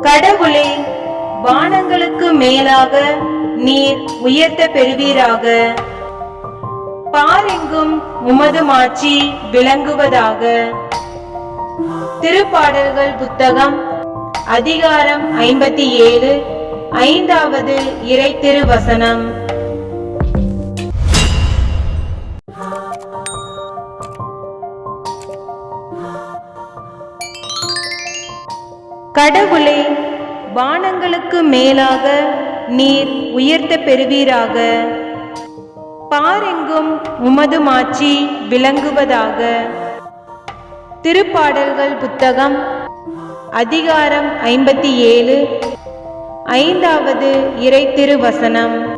கடவுளே வானங்களுக்கு மேலாக நீர் உயர்த்த பெறுவீராக. பாரெங்கும் உமது மாட்சி விளங்குவதாக. திருப்பாடல்கள் புத்தகம் அதிகாரம் ஐம்பத்தி ஏழு ஐந்தாவது இறை திருவசனம். கடவுளை வானங்களுக்கு மேலாக நீர் உயர்த்த பெறுவீராக. பாரெங்கும் உமது மாட்சி விளங்குவதாக. திருப்பாடல்கள் புத்தகம் அதிகாரம் ஐம்பத்தி ஏழு ஐந்தாவது இறை திருவசனம்.